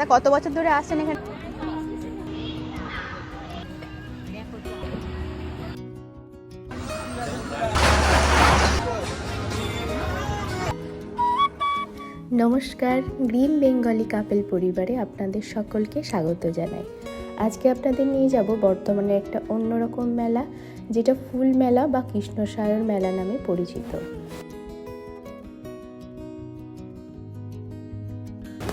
দাদা কত বছর ধরে আসছেন এখানে? নমস্কার, গ্রিন বেঙ্গলি কাপেল পরিবারে আপনাদের সকলকে স্বাগত জানাই। আজকে আপনাদের নিয়ে যাব বর্তমানে একটা অন্যরকম মেলা, যেটা ফুল মেলা বা কৃষ্ণসায়র মেলা নামে পরিচিত।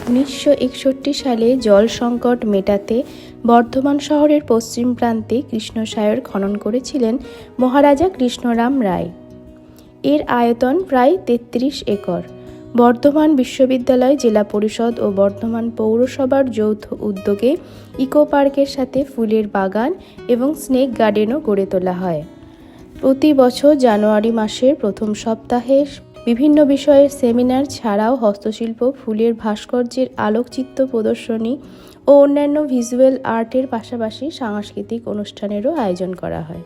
উনিশশো একষট্টি সালে জল সংকট মেটাতে বর্ধমান শহরের পশ্চিম প্রান্তে কৃষ্ণসায়র খনন করেছিলেন মহারাজা কৃষ্ণরাম রায়। এর আয়তন প্রায় তেত্রিশ একর। বর্ধমান বিশ্ববিদ্যালয় জেলা পরিষদ ও বর্ধমান পৌরসভার যৌথ উদ্যোগে ইকো পার্কের সাথে ফুলের বাগান এবং স্নেক গার্ডেনও গড়ে তোলা হয়। প্রতি বছর জানুয়ারি মাসের প্রথম সপ্তাহে বিভিন্ন বিষয়ের সেমিনার ছাড়াও হস্তশিল্প, ফুলের ভাস্কর্যের আলোকচিত্র প্রদর্শনী ও অন্যান্য ভিজুয়াল আর্টের পাশাপাশি সাংস্কৃতিক অনুষ্ঠানেরও আয়োজন করা হয়।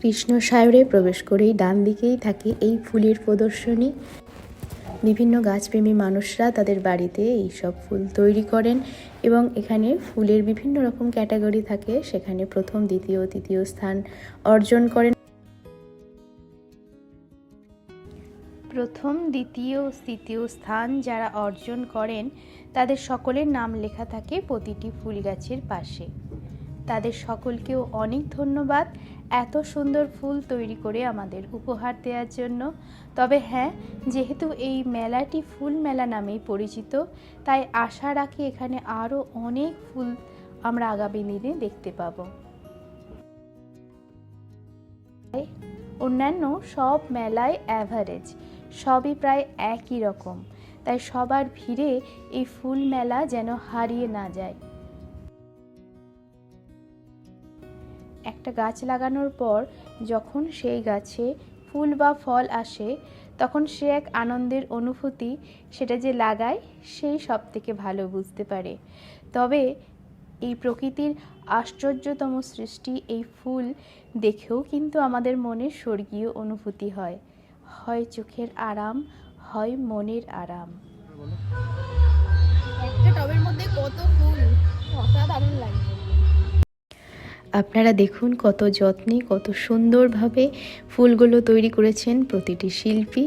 কৃষ্ণ সায়রে প্রবেশ করেই ডান দিকেই থাকে এই ফুলের প্রদর্শনী। বিভিন্ন গাছপ্রেমী মানুষরা তাদের বাড়িতে এই সব ফুল তৈরি করেন এবং এখানে ফুলের বিভিন্ন রকম ক্যাটাগরি থাকে। সেখানে প্রথম, দ্বিতীয়, তৃতীয় স্থান অর্জন করেন। প্রথম, দ্বিতীয়, তৃতীয় স্থান যারা অর্জন করেন, তাদের সকলের নাম লেখা থাকে প্রতিটি ফুল গাছের পাশে। তাদের সকলকেও অনেক ধন্যবাদ। এত সুন্দর ফুল তৈরি করে আমাদের উপহার দেওয়ার জন্য। তবে হ্যাঁ যেহেতু এই মেলাটি ফুল মেলা নামেই পরিচিত, তাই আশা রাখি এখানে আরও অনেক ফুল আমরা আগামী দিনে দেখতে পাবো। অন্যান্য সব মেলায় অ্যাভারেজ সবই প্রায় একই রকম, তাই সবার ভিড়ে এই ফুল মেলা যেন হারিয়ে না যায়। একটা গাছ লাগানোর পর যখন সেই গাছে ফুল বা ফল আসে, তখন সে এক আনন্দের অনুভূতি সেটা যে লাগায়, সেই সব থেকে ভালো বুঝতে পারে। তবে এই প্রকৃতির আশ্চর্যতম সৃষ্টি এই ফুল দেখেও কিন্তু আমাদের মনে স্বর্গীয় অনুভূতি হয়। হয় চোখের আরাম, হয় মনের আরাম। একটা টবের মধ্যে কত ফুল? অসাধারণ লাগে। আপনারা দেখুন কত যত্নে কত সুন্দরভাবে ফুলগুলো তৈরি করেছেন প্রতিটি শিল্পী।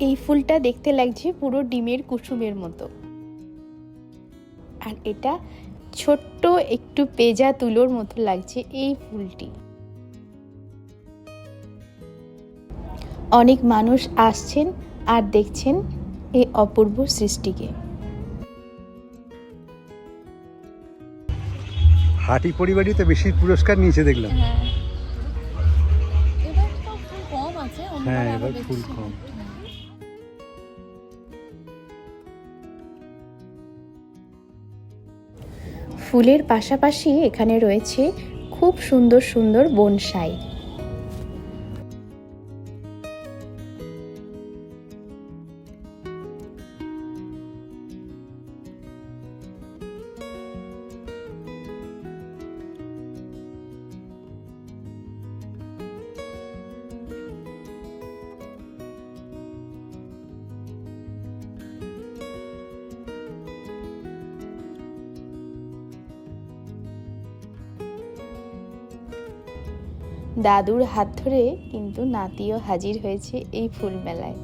এই ফুলটা দেখতে লাগছে পুরো ডিমের কুসুমের মতো। আর এটা ছোট্ট একটু পেজা তুলোর মতো লাগছে এই ফুলটি। অনেক মানুষ আসছেন আর দেখছেন এই অপূর্ব সৃষ্টিকে। হাটি পরিবারই তো বেশি পুরস্কার নিয়েছে দেখলাম। হ্যাঁ। এবার ফুল কম। ফুলের পাশাপাশি এখানে রয়েছে খুব সুন্দর সুন্দর বনসাই। দাদুর হাত ধরে কিন্তু নাতিও হাজির হয়েছে এই ফুল মেলায়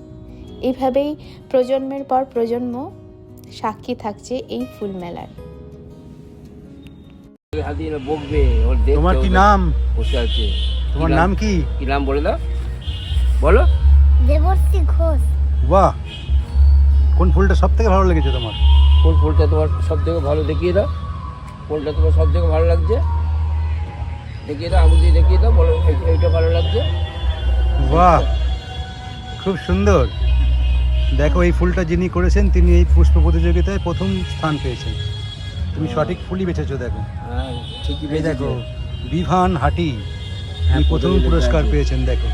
এইভাবেই প্রজন্মের পর প্রজন্ম সাক্ষী থাকছে এই ফুল মেলার বকবে ওর দেখতে তোমার কি নাম? তোমার কি নাম কি? কি নাম বলে দাও। বলো। দেবর্ষী ঘোষ। বাহ! কোন ফুলটা সব থেকে ভালো লেগেছে তোমার? কোন ফুলটা তোমার সব থেকে ভালো দেখিয়ে দাও। ফুলটা তোমার সব থেকে ভালো লাগছে? দেখিয়ে দাও আঙুল দিয়ে দেখিয়ে দাও বলো এইটা ভালো লাগছে? বাহ খুব সুন্দর। দেখো এই ফুলটা যিনি করেছেন তিনি এই পুষ্প প্রতিযোগিতায় প্রথম স্থান পেয়েছেন। তুমি সঠিক ফুলই বেছেছো দেখো। হ্যাঁ ঠিকই দেখো বিভান হাটি হ্যাঁ, প্রথম পুরস্কার পেয়েছেন দেখো।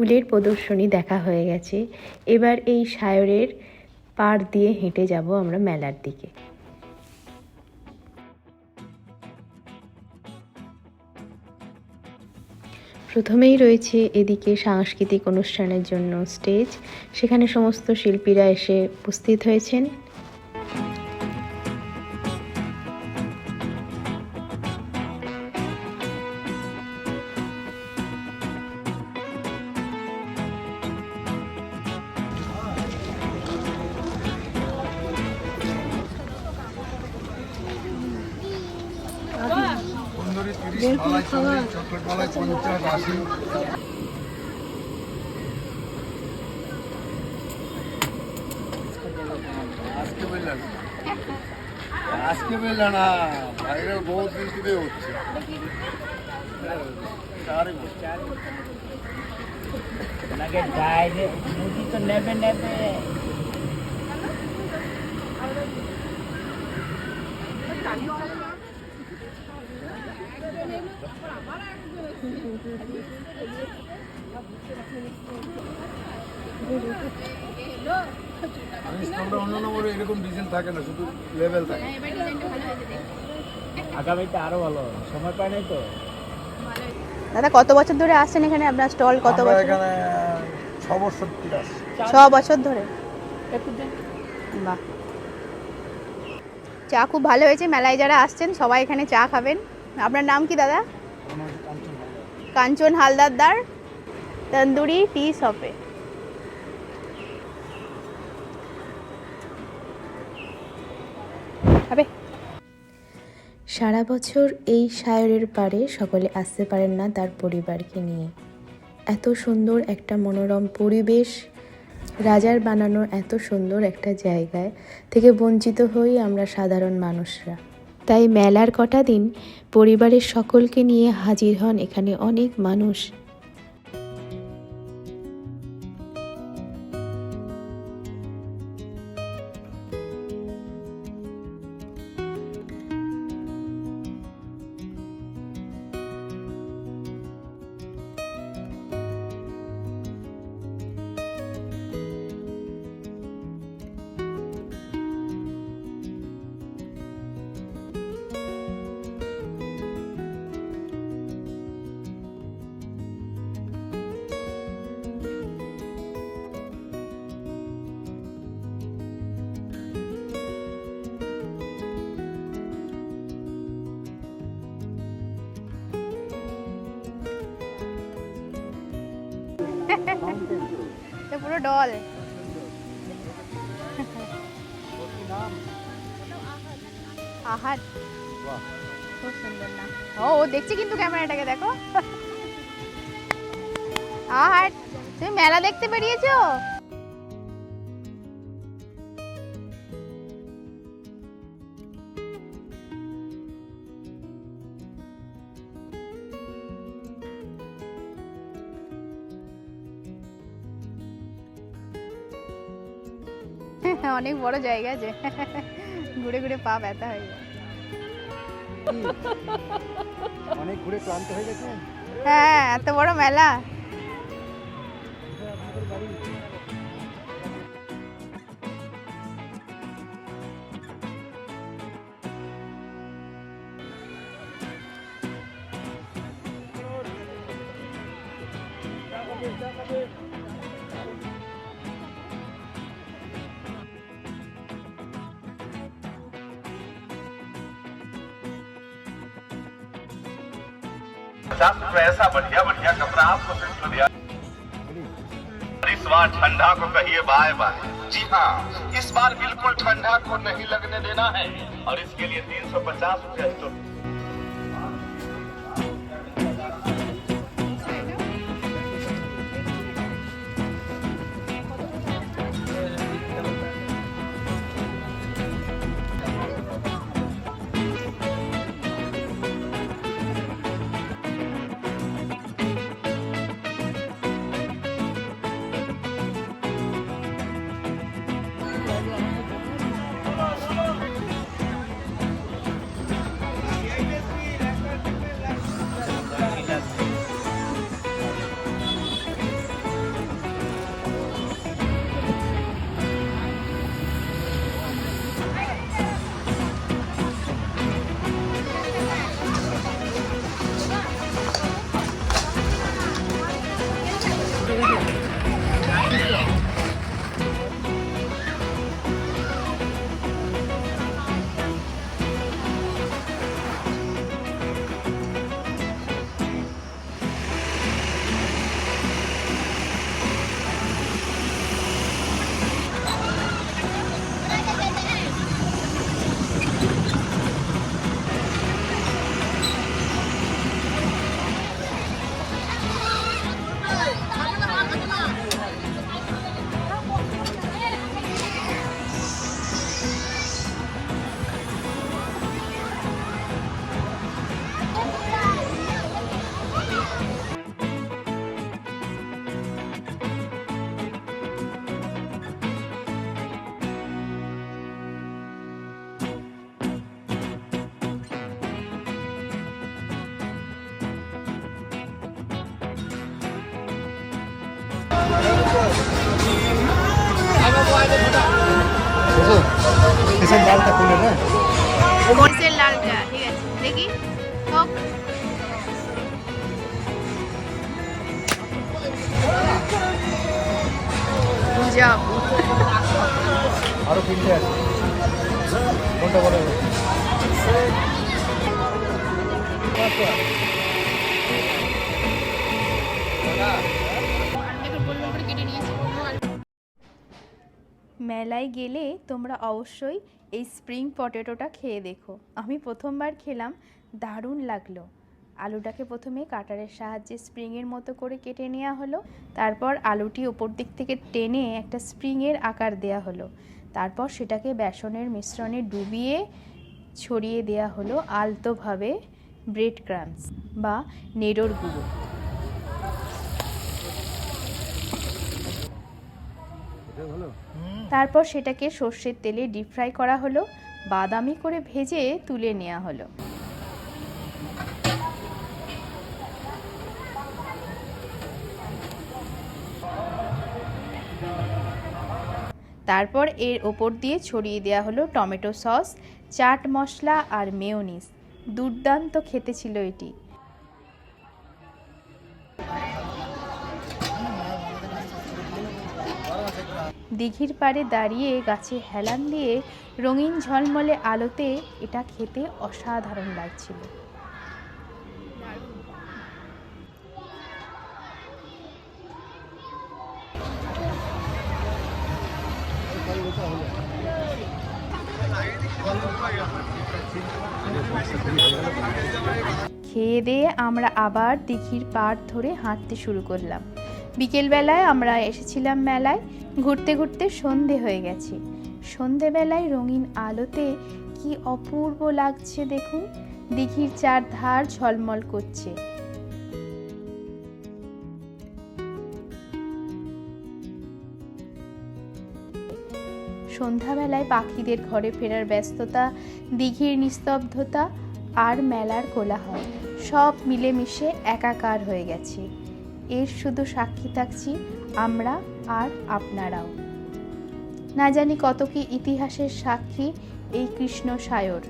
ফুলের প্রদর্শনী দেখা হয়ে গেছে। এবার এই সায়রের পাড় দিয়ে হেঁটে যাব আমরা মেলার দিকে। প্রথমেই রয়েছে এদিকে সাংস্কৃতিক অনুষ্ঠানের জন্য স্টেজ। সেখানে সমস্ত শিল্পীরা এসে উপস্থিত হয়েছেন। আজকে বেলা না বাইরে বহুত দিন থেকে হচ্ছে চারে বছর। আমি স্টোনটা অন্য নম্বরে এরকম ডিজাইন থাকে না শুধু লেভেল থাকে। আগামীতে আরও ভালো সময় পায় নাই তো? দাদা কত বছর ধরে আসছেন এখানে? আপনার স্টল কত বছর এখানে ছ বছর ছ বছর ধরে? বাহ। চা খুব ভালো হয়েছে মেলায় যারা আসছেন সবাই এখানে চা খাবেন। আপনার নাম কি দাদা? কাঞ্চন হালদারদার, তন্দুরি টি শপে সারা বছর এই সায়রের পাড়ে সকলে আসতে পারেন না তার পরিবারকে নিয়ে। এত সুন্দর একটা মনোরম পরিবেশ, রাজার বানানো এত সুন্দর একটা জায়গায় থেকে বঞ্চিত হই আমরা সাধারণ মানুষরা। তাই মেলার কটা দিন পরিবারের সকলকে নিয়ে হাজির হন এখানে অনেক মানুষ। তো পুরো ডল আহাত ও ও দেখছে কিন্তু ক্যামেরাটাকে, দেখো। আহাত তুমি মেলা দেখতে বেরিয়েছো? অনেক বড় জায়গা যে ঘুরে ঘুরে পা ব্যথা হয়ে যায়। অনেক ঘুরে ক্লান্ত হয়ে গেছে? হ্যাঁ এত বড় মেলা। पचास रुपए ऐसा बढ़िया बढ़िया कपड़ा आपको सिर्फ़ दिया इस बार ठंडा को कहिए बाय बाय। जी हाँ इस बार बिल्कुल ठंडा को नहीं लगने देना है। और इसके लिए तीन सौ पचास रुपया এসব মরিচের লালটা ঠিক আছে দেখি হোক যাও আরও তিনটে আছে কোনটা বলে মেলায় গেলে তোমরা অবশ্যই এই স্প্রিং পটেটোটা খেয়ে দেখো। আমি প্রথমবার খেলাম, দারুণ লাগল। আলুটাকে প্রথমে কাটারের সাহায্যে স্প্রিংয়ের মতো করে কেটে নেওয়া হলো। তারপর আলুটি ওপর দিক থেকে টেনে একটা স্প্রিংয়ের আকার দেয়া হলো। তারপর সেটাকে বেসনের মিশ্রণে ডুবিয়ে ছড়িয়ে দেয়া হলো আলতোভাবে ব্রেড ক্রামস বা নেড়োর গুঁড়ো। তারপর সেটাকে সর্ষের তেলে ডিপ ফ্রাই করা হলো, বাদামি করে ভেজে তুলে নেওয়া হলো। তারপর এর ওপর দিয়ে ছড়িয়ে দেওয়া হলো টমেটো সস, চাট মশলা আর মেয়োনিজ দুর্দান্ত খেতে ছিল এটি। দিঘির পাড়ে দাঁড়িয়ে গাছে হেলান দিয়ে রঙিন ঝলমলে আলোতে এটা খেতে অসাধারণ লাগছিল। খেয়ে দিয়ে আমরা আবার দিঘির পাড় ধরে হাঁটতে শুরু করলাম। বিকেলবেলায় আমরা এসেছিলাম মেলায়। ঘুরতে ঘুরতে সন্ধে হয়ে গেছে। সন্ধেবেলায় রঙিন আলোতে কি অপূর্ব লাগছে দেখুন। দিঘির চার ধার ঝলমল করছে। সন্ধ্যাবেলায় পাখিদের ঘরে ফেরার ব্যস্ততা, দিঘির নিস্তব্ধতা আর মেলার কোলাহল সব মিলেমিশে একাকার হয়ে গেছে। এর শুধু সাক্ষী থাকছি আমরা আর আপনারাও। না জানি কত কি ইতিহাসের সাক্ষী এই কৃষ্ণ সায়র।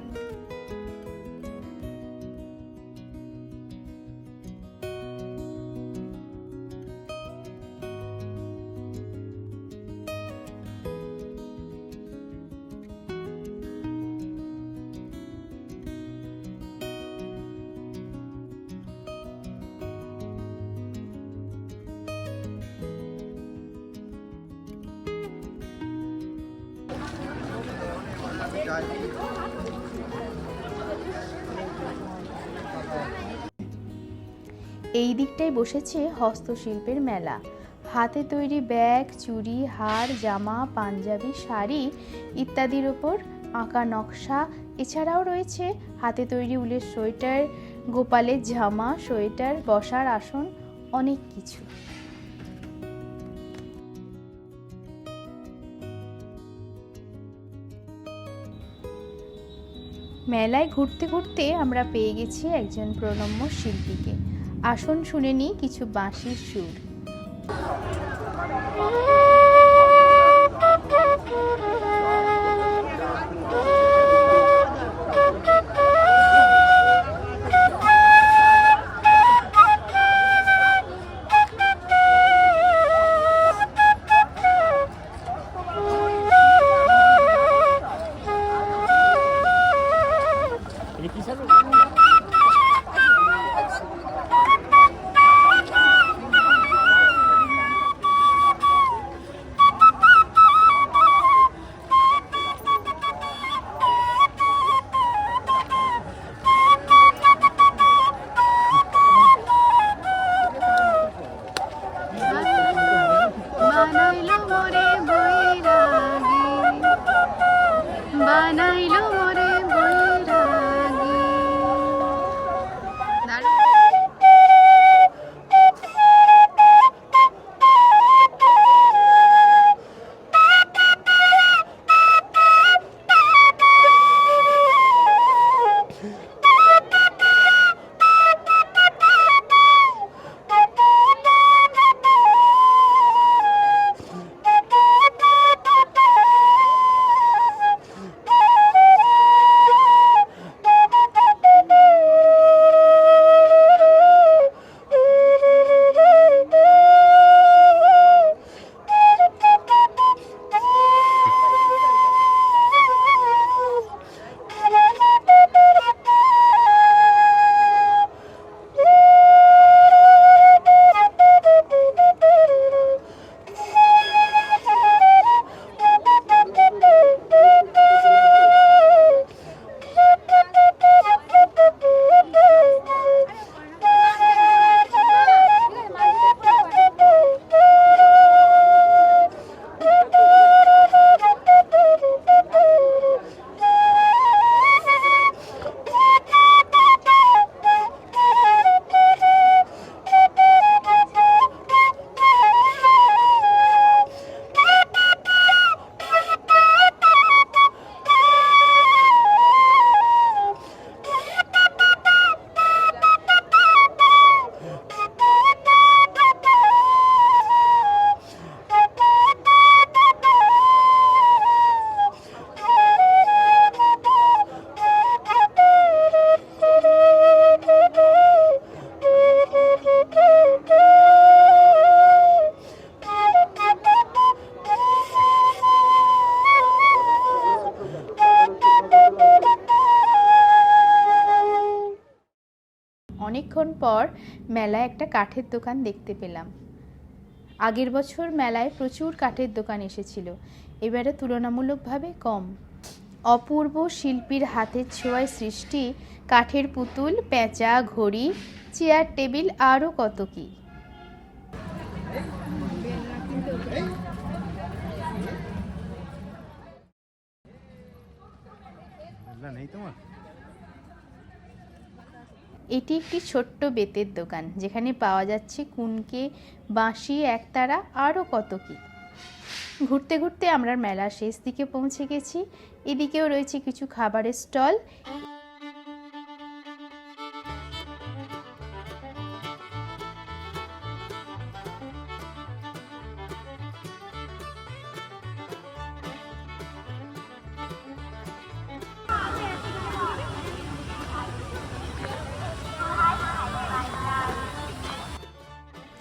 এই দিকটায় বসেছে হস্তশিল্পের মেলা। হাতে তৈরি ব্যাগ, চুড়ি, হার, জামা, পাঞ্জাবি, শাড়ি ইত্যাদির ওপর আঁকা নকশা। এছাড়াও রয়েছে হাতে তৈরি উলের সোয়েটার, গোপালের জামা, সোয়েটার, বসার আসন, অনেক কিছু। মেলায় ঘুরতে ঘুরতে আমরা পেয়ে গেছি একজন প্রণম্য শিল্পীকে। আসন শুনে নিই কিছু বাঁশির সুর। বানাইলো মেলায় একটা কাঠের দোকান দেখতে পেলাম। আগের বছর মেলায় প্রচুর কাঠের দোকান এসেছিল। এবারে তুলনামূলকভাবে কম। অপূর্ব শিল্পীর হাতের ছোঁয়ায় সৃষ্টি, কাঠের পুতুল, পেঁচা, ঘড়ি, চেয়ার, টেবিল আরও কত কী? নেই তোমার? এটি একটি ছোট্ট বেতের দোকান, যেখানে পাওয়া যাচ্ছে কুনকে, বাঁশি, একতারা, আরও কত কী। ঘুরতে ঘুরতে আমরা মেলার শেষ দিকে পৌঁছে গেছি। এদিকেও রয়েছে কিছু খাবারের স্টল।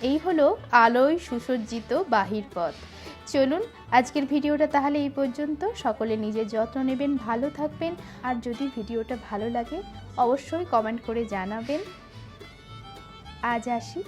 এই হলো আলোয় সুসজ্জিত বাহির পথ। চলুন, আজকের ভিডিওটা তাহলে এই পর্যন্ত। সকলে নিজের যত্ন নেবেন, ভালো থাকবেন। আর যদি ভিডিওটা ভালো লাগে, অবশ্যই কমেন্ট করে জানাবেন। আজ আসি।